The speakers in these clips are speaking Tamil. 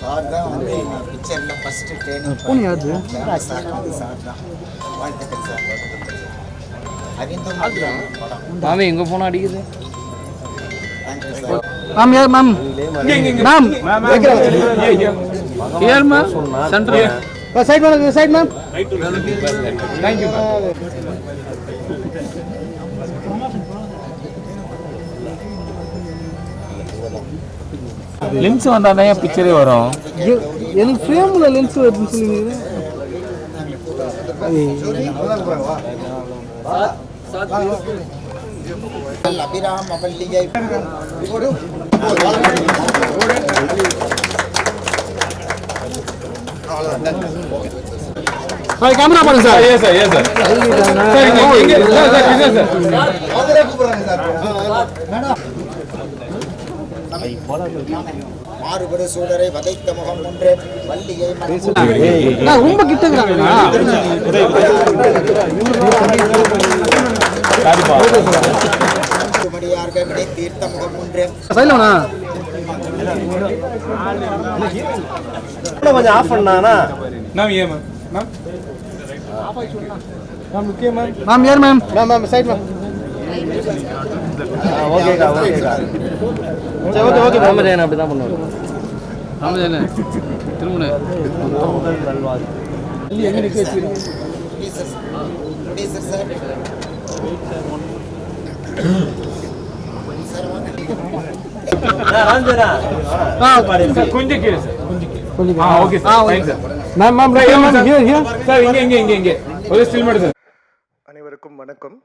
சார் தான் வந்து எங்கள் பிக்சரில் ஃபஸ்ட்டு யாரு சார் வந்து சார் தான் வாழ்த்துக்கள் சார் வாழ்த்துக்கள் அறிந்தும் படம் மாமி எங்கே போனால் அடிக்குது தேங்க்யூ சார் மேம் யார் ma'am ma'am here ma'am centre side ma'am side ma'am thank you lens வந்தால் தான் பிக்சரே வரும்? எனக்கு ஃப்ரேமில் லென்ஸ் வருதுன்னு சொல்லுவீங்க? அபிராம் மல்லிகை சார் கேமரா பாருங்க sir yes sir yes sir sir இங்கே இங்கே சார் சார் பிஸ்னஸ் சார் மாறுபடு சூழரை வதைத்த முகம் ஒன்று வள்ளியை ரொம்ப கிட்ட இருக்கிறாங்கண்ணா மடியார்கள் விடை தீர்த்த முகம் ஒன்று. கொஞ்சம் ஆஃப் பண்ணானா? மேம் ஏன் மேம் மேம் மேம் யார் ma'am ma'am ma'am side ma'am ஓகேக்கா ஓகேக்கா சரி ஓகே ஓகே. ராமஜெயன் அப்படி தான் பண்ணுவார். ராமஜெயன் திரும்ப ப்ரொடியூசர் ப்ரொடியூசர் சார் சார் வாங்க ஆ கொஞ்சம் கீழே சார் கொஞ்சம் கீழே கொஞ்சம் ஆ okay sir fine sir. Ma'am ma'am ma'am here here sir இங்கே இங்கே இங்கே இங்கே. ஒரு ஸ்டில் மட்டும் சார். அனைவருக்கும் வணக்கம்.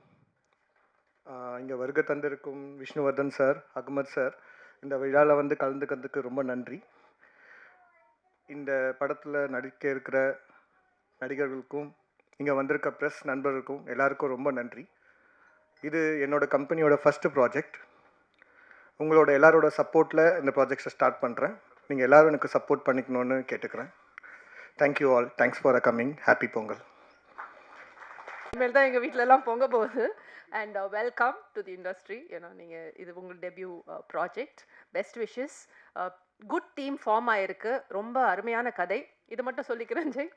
இங்கே வருகை தந்திருக்கும் விஷ்ணுவர்தன் சார் அகமத் சார் இந்த விழாவில் வந்து கலந்துக்கிறதுக்கு ரொம்ப நன்றி. இந்த படத்தில் நடிக்க இருக்கிற நடிகர்களுக்கும் இங்கே வந்திருக்க ப்ரெஸ் நண்பர்களுக்கும் எல்லாருக்கும் ரொம்ப நன்றி. இது என்னோடய கம்பெனியோட ஃபஸ்ட்டு ப்ராஜெக்ட் உங்களோட எல்லாரோட சப்போர்ட்டில் இந்த ப்ராஜெக்ட்ஸை ஸ்டார்ட் பண்ணுறேன் நீங்கள் எல்லோரும் எனக்கு சப்போர்ட் பண்ணிக்கணும்னு கேட்டுக்கிறேன். Thank you all thanks for uh coming happy Pongal இனிமேல் தான் எங்கள் வீட்டிலலாம் பொங்க போகுது. And welcome to the industry ஏன்னா நீங்கள் இது உங்கள் debut project best wishes good team form ஆயிருக்கு. ரொம்ப அருமையான கதை. இது மட்டும் சொல்லிக்கிறேன் ஜெய்.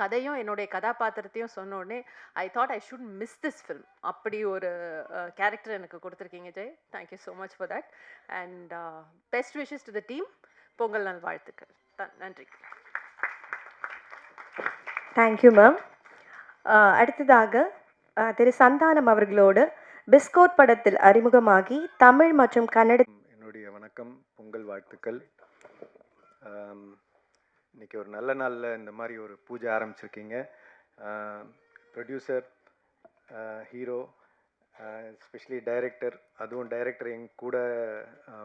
கதையும் என்னுடைய கதாபாத்திரத்தையும் சொன்னோடனே I thought I should miss this film அப்படி ஒரு uh, கேரக்டர் எனக்கு கொடுத்துருக்கீங்க Jai. Thank you so much for that and best wishes to the team Pongal நல் வாழ்த்துக்கள். த- நன்றி. தேங்க்யூ மேம் அடுத்ததாக திரு சந்தானம் அவர்களோடு பிஸ்கோட் படத்தில் அறிமுகமாகி தமிழ் மற்றும் கன்னட என்னுடைய வணக்கம் பொங்கல் வாழ்த்துக்கள். இன்னைக்கு ஒரு நல்ல நாளில் இந்த மாதிரி ஒரு பூஜை ஆரம்பிச்சிருக்கீங்க. ப்ரொடியூசர் ஹீரோ எஸ்பெஷலி டைரக்டர் அதுவும் டைரக்டர் என் கூட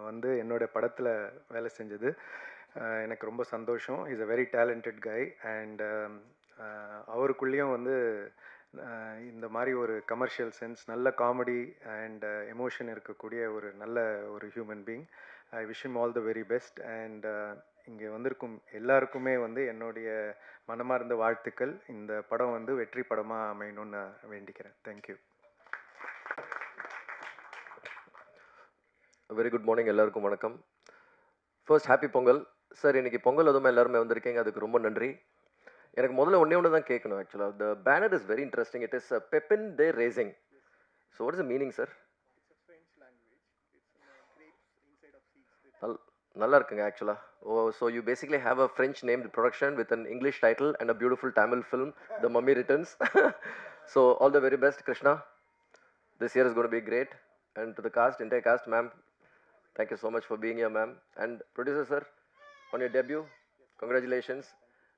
வந்து என்னோட படத்தில் வேலை செஞ்சது. எனக்கு ரொம்ப சந்தோஷம். Is a very talented guy and அவருக்குள்ளேயும் வந்து இந்த மாதிரி ஒரு கமர்ஷியல் சென்ஸ் நல்ல காமெடி அண்ட் எமோஷன் இருக்கக்கூடிய ஒரு நல்ல ஒரு human being I wish him all the very best and இங்கே வந்திருக்கும் எல்லாருக்குமே வந்து என்னுடைய மனமார்ந்த வாழ்த்துக்கள். இந்த படம் வந்து வெற்றி படமாக அமையணும்னு நான் வேண்டிக்கிறேன் தேங்க்யூ வெரி குட் மார்னிங் எல்லாருக்கும் வணக்கம். First happy Pongal. சார் இன்றைக்கி பொங்கல் அதுவுமே எல்லாருமே வந்திருக்கீங்க. அதுக்கு ரொம்ப நன்றி. எனக்கு முதல்ல ஒன்றே ஒன்று தான் கேட்கணும் ஆக்சுவலாக the banner is very interesting it is Pepin de Raisin so what is the meaning sir நல்லா இருக்குங்க ஆக்சுவலாக ஓ so you basically have a French name production with an English title and a beautiful Tamil film the Mummy Returns so all the very best Krishna this year is gonna be great and to the cast entire cast ma'am Thank you so much for being here, ma'am. And producer sir, on your debut,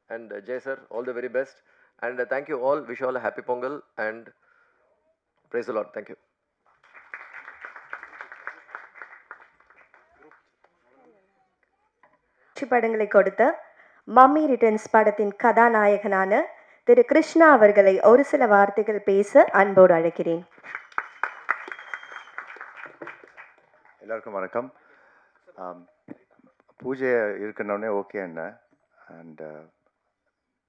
congratulations. And uh, Jay sir, all the very best. And uh, thank you all. Wish you all a happy Pongal and praise the Lord. Thank you. வெற்றி படங்களை கொடுத்த மம்மி ரிட்டர்ன்ஸ் படத்தின் கதாநாயகனான திரு கிருஷ்ணா அவர்களை ஒரு சில வார்த்தைகள் பேச அன்போடு அழைக்கிறேன் எல்லாருக்கும் வணக்கம் பூஜை இருக்குன்னொடனே ஓகே என்ன அண்ட்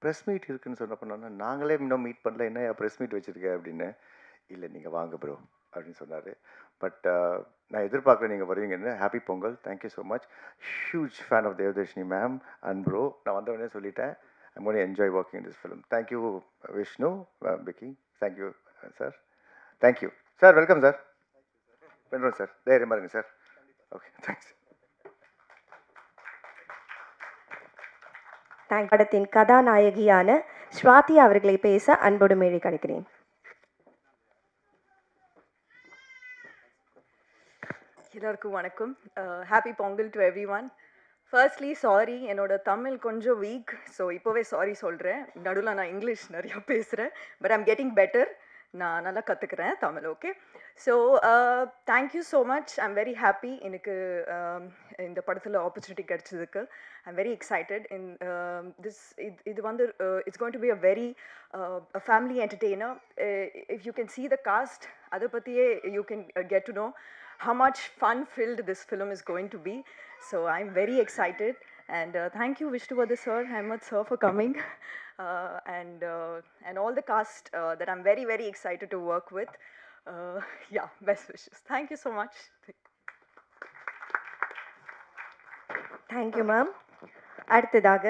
ப்ரெஸ் மீட் இருக்குன்னு சொன்ன பண்ணோன்னா நாங்களே இன்னும் மீட் பண்ணல என்ன ப்ரெஸ் மீட் வச்சுருக்க? அப்படின்னு. இல்லை நீங்கள் வாங்க ப்ரோ அப்படின்னு சொன்னார். பட் நான் எதிர்பார்க்குறேன் நீங்கள் வருவீங்கன்னு. Happy Pongal thank you so much huge fan of Devadarshini ma'am and bro நான் வந்தவொடனே சொல்லிட்டேன். I'm gonna enjoy working this film thank you Vishnu Bikki thank you sir thank you sir welcome sir பண்ணுறோம் சார் தைரியமாக இருங்க சார் ஓகே தேங்க்ஸ் தேங்க் படத்தின் கதாநாயகியான ஸ்வாதி அவர்களை பேச அன்போடு மேலே கணிக்கிறேன். எல்லாருக்கும் வணக்கம். Happy Pongal to everyone firstly sorry என்னோட தமிழ் கொஞ்சம் வீக் ஸோ இப்போவே சாரி சொல்கிறேன் நடுவில் நான் இங்கிலீஷ் நிறையா பேசுகிறேன் பட் ஐம் கெட்டிங் பெட்டர் நான் நல்லா கற்றுக்கிறேன் Tamil okay so thank you so much I'm very happy எனக்கு um, இந்த படத்தில் opportunity கிடச்சதுக்கு. I'm very excited in this இது இது வந்து it's going to be a very family entertainer if you can see the cast அதை பற்றியே you can get to know how much fun filled this film is going to be. So I'm very excited. And uh, thank you, Vishnuvardha sir, Ahmed sir, for coming. Uh, and, uh, and all the cast uh, that I'm very, very excited to work with. Uh, yeah, best wishes. Thank you so much. Thank you ma'am அடுத்ததாக